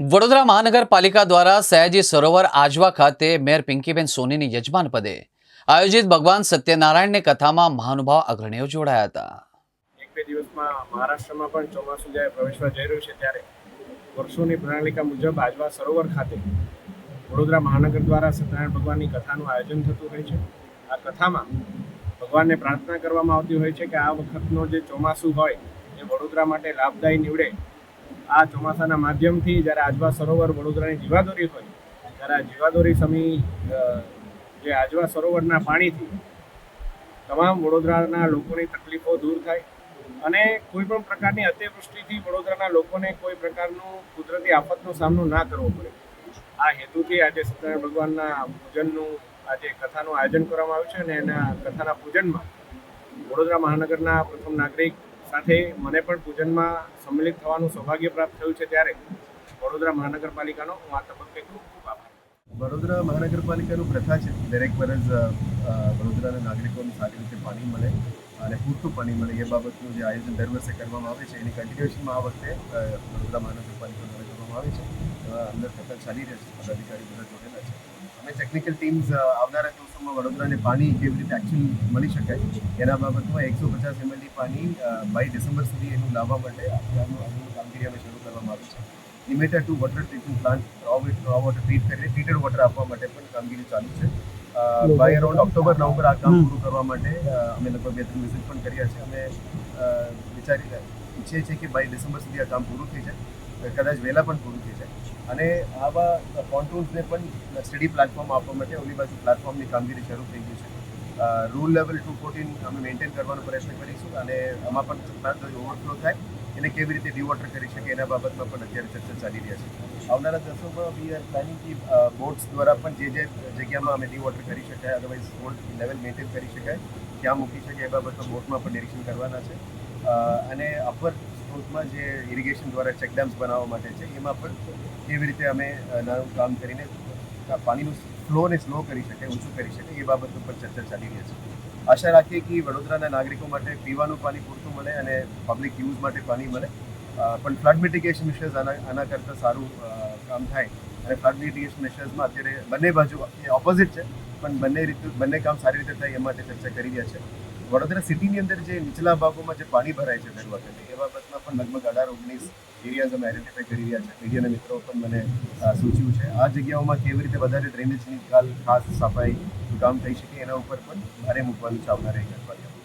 વડોદરા મહાનગરપાલિકા દ્વારા સયાજી સરોવર આજવા ખાતે મેયર પિંકીબેન સોનીની યજમાન પદે આયોજિત ભગવાન સત્યનારાયણની કથામાં મહાનુભાવ અગ્રણીઓ જોડાયા હતા. એક બે દિવસમાં મહારાષ્ટ્રમાં પણ ચોમાસું જ્યારે પ્રવેશવા જઈ રહ્યું છે, ત્યારે વર્ષોની પ્રણાલિકા મુજબ આજવા સરોવર ખાતે વડોદરા મહાનગર દ્વારા સત્યનારાયણ ભગવાનની કથાનું આયોજન થતું હોય છે. આ કથામાં ભગવાનને પ્રાર્થના કરવામાં આવતી હોય છે કે આ વખતનો જે ચોમાસું હોય, એ વડોદરા માટે લાભદાયી નીવડે આ ચોમાસાના માધ્યમથી જ્યારે આજવા સરોવર વડોદરાની જીવાદોરી હોય, ત્યારે આ જીવાદોરી સમી જે આજવા સરોવરના પાણીથી તમામ વડોદરાના લોકોની તકલીફો દૂર થાય અને કોઈ પણ પ્રકારની અતિવૃષ્ટિથી વડોદરાના લોકોને કોઈ પ્રકારનું કુદરતી આફતનો સામનો ના કરવો પડે. આ હેતુથી આજે સત્યનારાયણ ભગવાનના પૂજનનું આજે કથાનું આયોજન કરવામાં આવ્યું છે અને એના કથાના પૂજનમાં વડોદરા મહાનગરના પ્રથમ નાગરિક સાથે મને પણ પૂજનમાં સંમિલિત થવાનું સૌભાગ્ય પ્રાપ્ત થયું છે ત્યારે વડોદરા મહાનગરપાલિકાનો હું આ તબક્કે ખૂબ ખૂબ આભાર. વડોદરા મહાનગરપાલિકાનું પ્રથા છે દરેક વર્ષ વડોદરાના નાગરિકોને સારી રીતે પાણી મળે. અને પૂરતું પાણી મળે એ બાબતનું જે આયોજન દર વર્ષે કરવામાં આવે છે, એની કન્ટિન્યુએશનમાં આ વખતે વડોદરા મહાનગરપાલિકા દ્વારા કરવામાં આવે છે. અંદર સતત ચાલી રહે છે પદાધિકારી બધા જોડેલા છે. અમે ટેકનિકલ ટીમ્સ આવનારા દિવસોમાં વડોદરાને પાણી કેવી રીતે એકચ્યુઅલ મળી શકાય, એના બાબતમાં એકસો પચાસ એમએલડી પાણી બાય ડિસેમ્બર સુધી એનું લાવવા માટે કામગીરી અમે શરૂ કરવામાં આવી છે. Limited two water treatment plant raw water treat કરીને ટ્રીટેડ વોટર આપવા માટે પણ કામગીરી ચાલુ છે. બાય અરાઉન્ડ ઓક્ટોબર નવેમ્બર આ કામ પૂરું કરવા માટે અમે લગભગ બે ત્રણ વિઝિટ પણ કર્યા છે. અમે વિચારી ઈચ્છીએ છીએ કે બાય ડિસેમ્બર સુધી આ કામ પૂરું થઈ જાય. કદાચ વહેલા પણ પૂરું થઈ જાય. અને આવા કોન્ટૂન્સને પણ સ્ટડી પ્લેટફોર્મ આપવા માટે ઓલી બાજુ પ્લેટફોર્મની કામગીરી શરૂ થઈ ગઈ છે. રૂલ લેવલ ટુ ફોર્ટીન અમે મેન્ટેન કરવાનો પ્રયત્ન કરીશું અને આમાં પણ ઓવરફ્લો થાય. એને કેવી રીતે ડિવોટર કરી શકે એના બાબતમાં પણ અત્યારે ચર્ચા ચાલી રહ્યા છે. આવનારા દિવસોમાં વી આર પ્લાનિંગ કે બોટ્સ દ્વારા પણ જે જે જગ્યામાં અમે ડિવોટર કરી શકાય અદરવાઇઝ ઓલ્ડ લેવલ મેન્ટેન કરી શકાય ક્યાં મૂકી શકાય, એ બાબતમાં બોટમાં પણ નિરીક્ષણ કરવાના છે. અને અપર સ્ત્રોતમાં જે ઇરિગેશન દ્વારા ચેકડેમ્સ બનાવવા માટે છે, એમાં પણ કેવી રીતે અમે નાનું કામ કરીને પાણીનું ફ્લોને સ્લો કરી શકાય, ઊંચું કરી શકે એ બાબતનું પણ ચર્ચા ચાલી રહી છે. આશા રાખીએ કે વડોદરાના નાગરિકો માટે પીવાનું પાણી પૂરતું મળે અને પબ્લિક યુઝ માટે પાણી મળે. પણ ફ્લડ મિટિગેશન મિશર્સ આના આના કરતાં સારું કામ થાય. અને ફ્લડ મિટિગેશન મિશર્સમાં અત્યારે બંને બાજુ એ ઓપોઝિટ છે, પણ બંને રીતે, બંને કામ સારી રીતે થાય એ માટે ચર્ચા કરી રહ્યા છે. વડોદરા સિટીની અંદર જે નીચલા ભાગોમાં જે પાણી ભરાય છે દર વખતે એ બાબતમાં પણ લગભગ અઢાર ઓગણીસ એરિયાઝ અમે આઈડેન્ટિફાઈ કરી રહ્યા છે. મીડિયાના મિત્રો પણ મને સૂચ્યું છે. આ જગ્યાઓમાં કેવી રીતે વધારે ડ્રેનેજની ખાસ સફાઈ, કામ થઈ શકે એના ઉપર પણ ભારે મૂકવાનું છે આવનારા એક અઠવાડિયામાં.